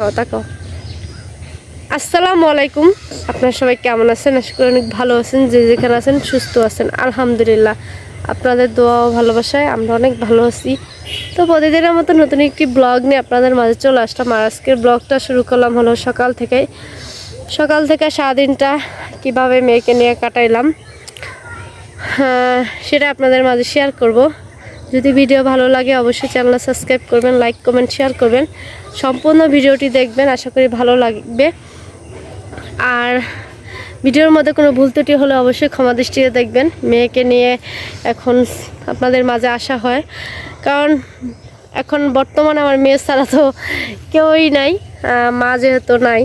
তাকাও আসসালামু আলাইকুম। আপনারা সবাই কেমন আছেন? আশা করি অনেক ভালো আছেন যে যেখানে আছেন সুস্থ আছেন। আলহামদুলিল্লাহ। আপনাদের দোয়া ও ভালোবাসায় আমরা অনেক ভালো আছি। তো প্রতিদিনের মতো নতুন একটি ব্লগ নিয়ে আপনাদের মাঝে চলে আসলাম। আর আজকের ব্লগটা শুরু করলাম হলো সকাল থেকে। সকাল থেকে সারাদিনটা কীভাবে মেয়েকে নিয়ে কাটাইলাম হ্যাঁ, সেটা আপনাদের মাঝে শেয়ার করব। যদি ভিডিও ভালো লাগে অবশ্যই চ্যানেল সাবস্ক্রাইব করবেন লাইক কমেন্ট শেয়ার করবেন। সম্পূর্ণ ভিডিওটি দেখবেন, আশা করি ভালো লাগবে। আর ভিডিওর মধ্যে কোনো ভুল ত্রুটি হলে অবশ্যই ক্ষমা দৃষ্টিতে দেখবেন। মেয়েকে নিয়ে এখন আপনাদের মাঝে আসা হয়। কারণ এখন বর্তমানে আমার মেয়ে ছাড়া তো কেউই নাই মা যেহেতু নাই।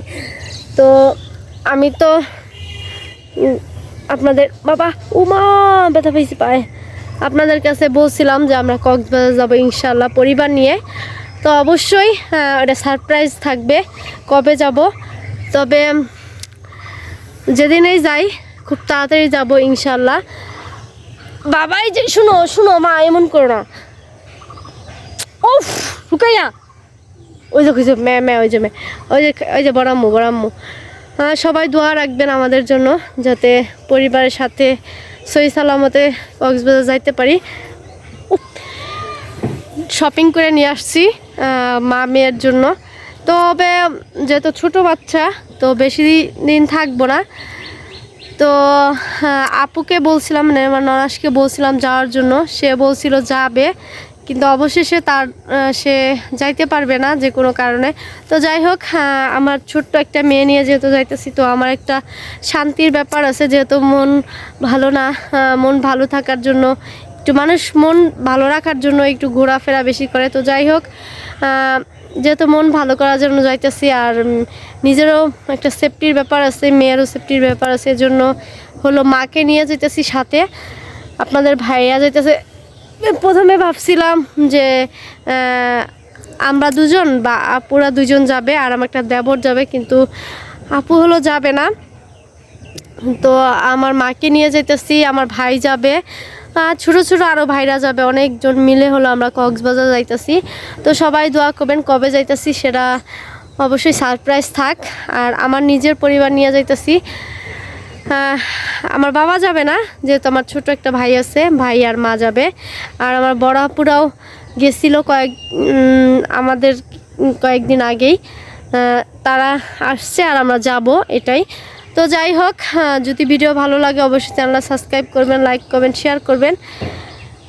তো আমি তো আপনাদের, বাবা, উমা, ব্যথা পেয়েছি পায়ে। আপনাদের কাছে বলছিলাম যে আমরা কক্সবাজার যাব ইনশাল্লাহ পরিবার নিয়ে। তো অবশ্যই ওটা সারপ্রাইজ থাকবে কবে যাব। তবে যেদিনেই যাই, খুব তাড়াতাড়ি যাব ইনশাল্লাহ বাবাই যে, শুনো শুনো, মা, এমন করো না। ওফ রুকাইয়া। ওই যে যে ম্যা ম্যা ওই যে ম্যা ওই যে ওই যে, বড়াম্মু বড়াম্মু। সবাই দোয়া রাখবেন আমাদের জন্য, যাতে পরিবারের সাথে সহি সালামতে কক্সবাজার যাইতে পারি। শপিং করে নিয়ে আসছি মা মেয়ের জন্য। তবে যেহেতু ছোট বাচ্চা, তো বেশি দিন থাকব না। তো আপুকে বলছিলাম মানে আমার ননাসকে বলছিলাম যাওয়ার জন্য। সে বলছিল যাবে। কিন্তু অবশেষে তার সে যাইতে পারবে না যে কোনো কারণে। তো যাই হোক আমার ছোট্ট একটা মেয়ে নিয়ে যেহেতু যাইতেছি, তো আমার একটা শান্তির ব্যাপার আছে। যেহেতু মন ভালো না মন ভালো থাকার জন্য, একটু মানুষ মন ভালো রাখার জন্য একটু ঘোরাফেরা বেশি করে। তো যাই হোক যেহেতু মন ভালো করার জন্য যাইতেছি, আর নিজেরও একটা সেফটির ব্যাপার আছে, মেয়েরও সেফটির ব্যাপার আছে, এজন্য হলো মাকে নিয়ে যেতেছি সাথে। আপনাদের ভাইয়া যাইতেছে প্রথমে ভাবছিলাম যে আমরা দুজন বা আপুরা দুজন যাবে আর আমার একটা দেবর যাবে কিন্তু আপু হলো যাবে না। তো আমার মাকে নিয়ে যেতেছি আমার ভাই যাবে। আহ, ছোট ছোট আরও ভাইরা যাবে অনেকজন মিলে হলো আমরা কক্সবাজার যাইতেছি। তো সবাই দোয়া করবেন কবে যাইতেছি সেটা অবশ্যই সারপ্রাইজ থাক। আর আমার নিজের পরিবার নিয়ে যাইতেছি। আমার বাবা যাবে না, যেহেতু আমার ছোট একটা ভাই আছে, ভাই আর মা যাবে। আর আমার বড় আপুরাও গেছিল কয়েক আমাদের কয়েকদিন আগেই। তারা আসছে আর আমরা যাব এটাই। তো যাই হোক যদি ভিডিও ভালো লাগে অবশ্যই চ্যানেলটা সাবস্ক্রাইব করবেন, লাইক করবেন, শেয়ার করবেন।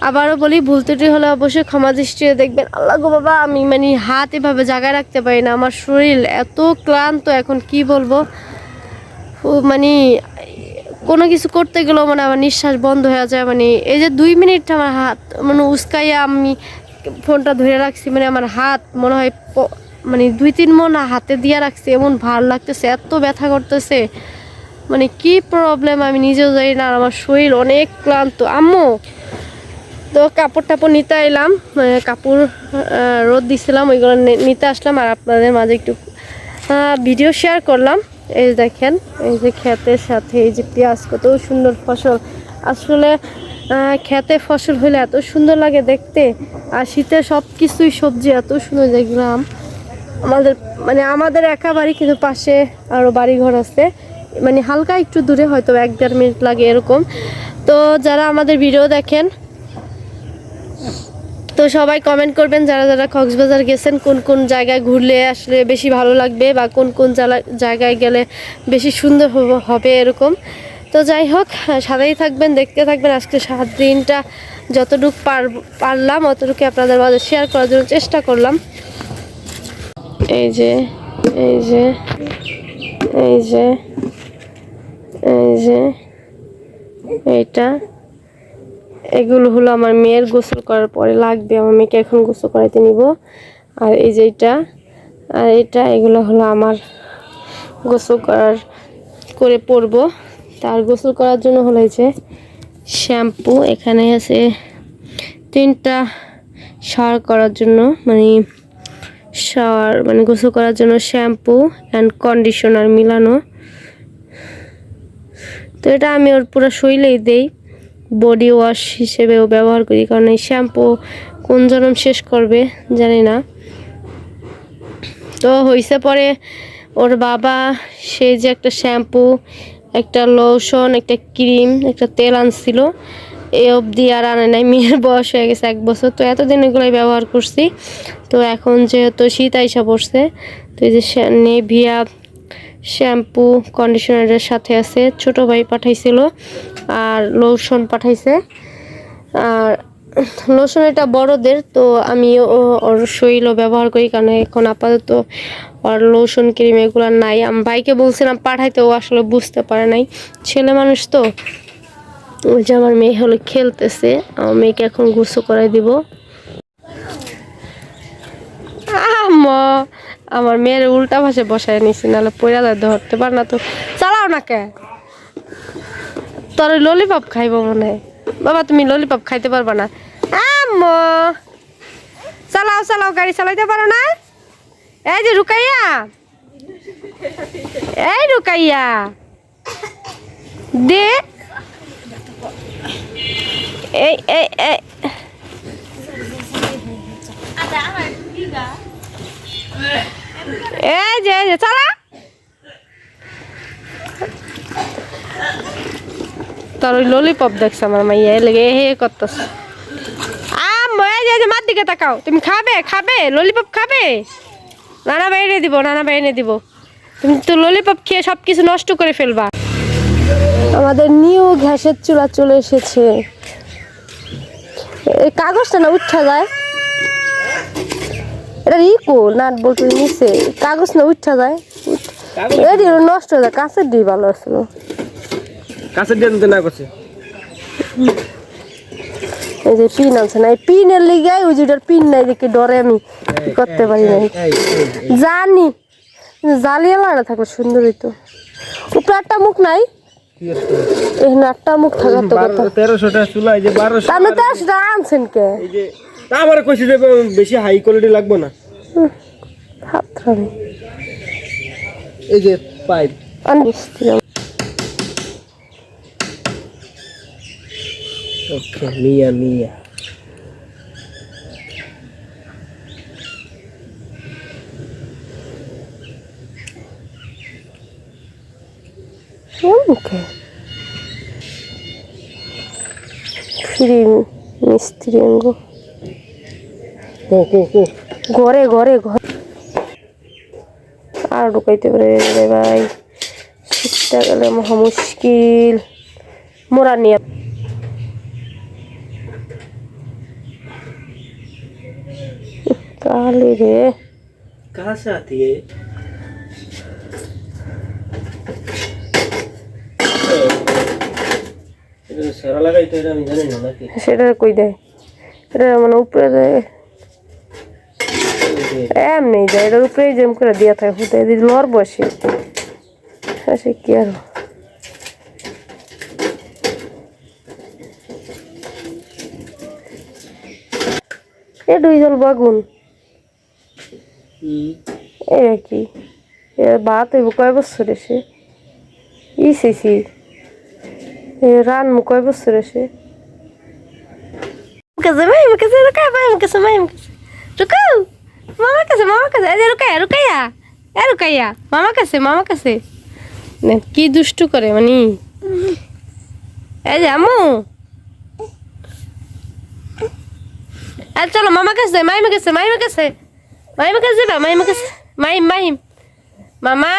আবারও বলি, ভুল ত্রুটি হলে অবশ্যই ক্ষমা দৃষ্টিতে দেখবেন। আল্লাহ গো বাবা, আমি মানে হাত এভাবে জায়গায় রাখতে পারি না। আমার শরীর এত ক্লান্ত, এখন কি বলব? মানে কোনো কিছু করতে গেলেও মানে আমার নিঃশ্বাস বন্ধ হয়ে যায় মানে এই যে দুই মিনিট আমার হাত মানে উস্কাইয়া আমি ফোনটা ধরে রাখছি মানে আমার হাত মনে হয় মানে দুই তিন মন হাতে দিয়ে রাখছি, এমন ভার লাগতেছে, এত ব্যথা করতেছে। মানে কি প্রবলেম আমি নিজেও জানি না আমার শরীর অনেক ক্লান্ত। আম্মু, তো কাপড় টাপড় নিতে এলাম মানে কাপড় রোদ দিছিলাম, ওইগুলো নিতে আসলাম, আর আপনাদের মাঝে একটু ভিডিও শেয়ার করলাম। এই দেখেন, এই যে ক্ষেতের সাথে এই যে পেঁয়াজ, কত সুন্দর ফসল। আসলে ক্ষেতে ফসল হলে এত সুন্দর লাগে দেখতে, আর শীতে সব কিছুই সবজি, এত সুন্দর দেখলাম আমাদের মানে আমাদের একা বাড়ি কিন্তু পাশে আরও বাড়িঘর আছে। মানে হালকা একটু দূরে হয়তো এক দেড় মিনিট লাগে এরকম। তো যারা আমাদের ভিডিও দেখেন তো সবাই কমেন্ট করবেন যারা যারা কক্সবাজার গেছেন, কোন কোন জায়গায় ঘুরলে আসলে বেশি ভালো লাগবে বা কোন কোন জায়গায় গেলে বেশি সুন্দর হবে এরকম। তো যাই হোক সাদাই থাকবেন, দেখতে থাকবেন। আজকে সাত দিনটা যতটুকু পার পারলাম অতটুকু আপনাদের মাঝে শেয়ার করার জন্য চেষ্টা করলাম। এই যে এই যে এই যে এই যে, এইটা। এগুলো হলো আমার মেয়ের গোসল করার পরে লাগবে, আমার মেয়েকে এখন গোসল করাইতে নিব। আর এই যে এটা, আর এটা, এগুলো হলো আমার গোসল করার করে পরব। তার গোসল করার জন্য হলো যে শ্যাম্পু, এখানে আছে তিনটা শাওয়ার করার জন্য মানে শাওয়ার মানে গোসল করার জন্য শ্যাম্পু অ্যান্ড কন্ডিশনার মিলানো। তো এটা আমি ওর পুরো শরীরেই দেই। বডি ওয়াশ হিসেবেও ব্যবহার করি, কারণ এই শ্যাম্পু কোন জনম শেষ করবে জানি না। তো হয়েছে পরে ওর বাবা সেই যে একটা শ্যাম্পু একটা লোশন একটা ক্রিম একটা তেল আনছিল, এ অবধি আর আনে নাই, মেয়ের বয়স হয়ে গেছে এক বছর। তো এতদিন এগুলোই ব্যবহার করছি। তো এখন যেহেতু শীত আইসা পড়ছে, তো এই যে নেভিয়া শ্যাম্পু, কন্ডিশনারের সাথে আছে। ছোট ভাই পাঠাইছিল আর লোশন পাঠাইছে। আর লোশন এটা বড়দের, তো আমি ওর শরীরও ব্যবহার করি, কারণ এখন আপাতত ওর লোশন, ক্রিম এগুলো নাই। আমি ভাইকে বলছিলাম পাঠাইতে, ও আসলে বুঝতে পারে নাই। ছেলে মানুষ তো। ওই যে আমার মেয়ে হলো খেলতেছে, আমার মেয়েকে এখন গুছো করাই দিব। আমার মেয়ের উল্টা ভাষে বসায় নিছি, নাহলে পয়লা যায় ধরতে পার না তো। চালাও না কে? তোর ললিপপ খাইব মনে হয়। বাবা, তুমি ললিপপ খাইতে পারবা না। চালাও চালাও, গাড়ি চালাইতে পারো না। এই যে রুকাইয়া। এই রুকাইয়া। দে। এই এই এই। এই যে এই যে, চালা। তোর ওই ললিপপ দেখছে আমার মাইয়া লেগে হে করতেছ। আম, এই যে মার তুমি খাবে খাবে ললিপপ খাবে। নানা বাইরে দিব, নানা বাইরে দিব। তুমি তো ললিপপ খেয়ে সব কিছু নষ্ট করে ফেলবা। আমাদের নিউ গ্যাসের চুলা চলে এসেছে। কাগজটা না উঠা যায়। এটা ইকো নাট বলতে নিচে। কাগজ না উঠা যায়। এটি নষ্ট হয়ে যায়। কাঁচের দিয়ে ভালো আসলো কাছের না করছে। এই যে পিন আছে না। পিনের লিগে ওই যেটার পিন নাই দেখে ডরে আমি। করতে পারি না। জানি। জালিয়া লাগা থাকলে সুন্দর হইতো উপরে একটা মুখ নাই? এখানে একটা মুখ থাকার তো কথা। তেরোশোটা চুলা এই যে বারোশো তাহলে তো সেটা আনছেন কে? এই যে তা আমার কইছি যে বেশি হাই কোয়ালিটি লাগবে না। ধরে এই যে পাইপ। অনেক ওকে মিয়া মিয়া। মুখে ফ্রি মিস্ত্রি অঙ্গ ঘরে ঘরে ঘরে আর ঢুকাইতে পারে রে ভাই শীতটা গেলে মহা মুশকিল মোরা নিয়ে কালি রে कहाँ से आती है এটা সারা লাগাই তো এটা আমি জানি না নাকি সেটা কই দেয় এটা মানে উপরে দেয় এমনি যায় এটার উপরে জেম করে দিয়া থাকে ফুটে যদি লর বসে। সে কি আর? এ দুই জল বাগুন এ কি? এ ভাত হইব কয় বছর এসে? ইসেছি এ রান মু কয় বছর এসে? কাছে মাই কাছে রুকা মাই কাছে মাই কাছে রুকাও মামা কাছে মামা কাছে। এই রুকায়া রুকায়া এ রুকায়া মামা কাছে মামা কাছে। কি দুষ্টু করে মানে। এই যে আম্মু। আর চলো, মামা কাছে, মাইমা কাছে মাইমা কাছে। মাইমা কাছে যাবা, মাইমা কাছে। মাইম মাইম। মামা।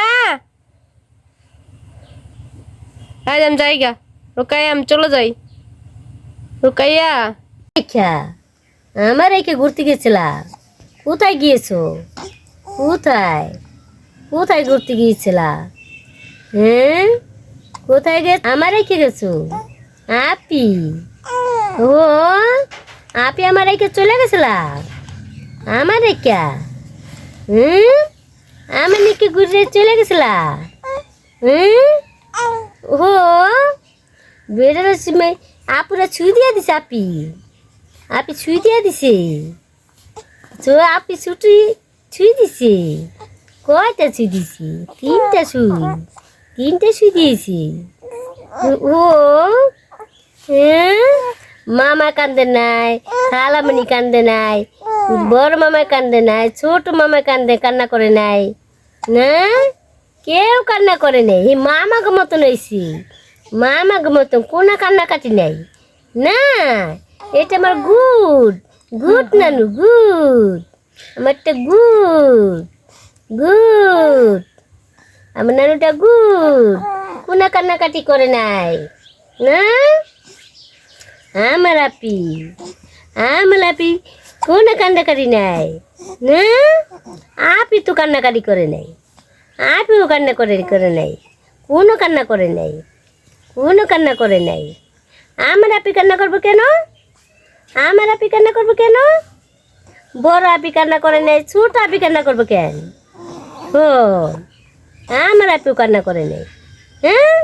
আজ আমি যাইগা। রুকাইয়া, আমি চলে যাই। রুকাইয়া। রেখা আমার রেখে ঘুরতে গেছিলাম কোথায় গিয়েছো? কোথায়? কোথায় ঘুরতে গিয়েছিলা? হ্যাঁ? কোথায় গে আমার রেখে গেছো? আপি। ও, আপি আমার রেখে চলে গেছিলা? আমার রেখা হুম আমি নাকি ঘুরে চলে গেছিলা? হুম ও বেড়ানোর সময় আপুরা ছুঁই দিয়ে দিছে আপি। আপি ছুঁই দিয়ে দিছে। আপি ছুটি ছুঁই দিছে কয়টা ছুঁই দিছি তিনটা ছুঁই তিনটা ছুঁই দিয়েছি। ও মামা কান্দে নাই, খালামণি কান্দে নাই, বড় মামায় কান্দে নাই, ছোট মামায় কান্দে, কান্না করে নাই। না? কেউ কান্না করে নাই। এই মামাকে মতন হয়েছি মামাকে মতন কোনো কান্না কাটি নাই। না, এটা আমার গুড। গুড নানু, গুড। আমারটা গুড গুড। আমার নানুটা গুড। কোনো কান্নাকাটি করে নাই। না? আমার আপি আমার আপি কোনো কান্নাকাটি নাই। না? আপি তো কান্নাকাটি করে নাই। আপিও কান্না করে করে নাই। কোনো কান্না করে নাই। কোনো কান্না করে নাই। আমার আপি কান্না করব কেন? আমার আপি কান্না করব কেন? বড় আপি কান্না করে নেই, ছোট আপি কান্না করব কেন? ও আমার আপিও কান্না করে নেই। হ্যাঁ?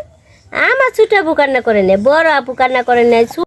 আমার ছোট আপু কান্না করে নেই, বড় আপু কান্না করে নেই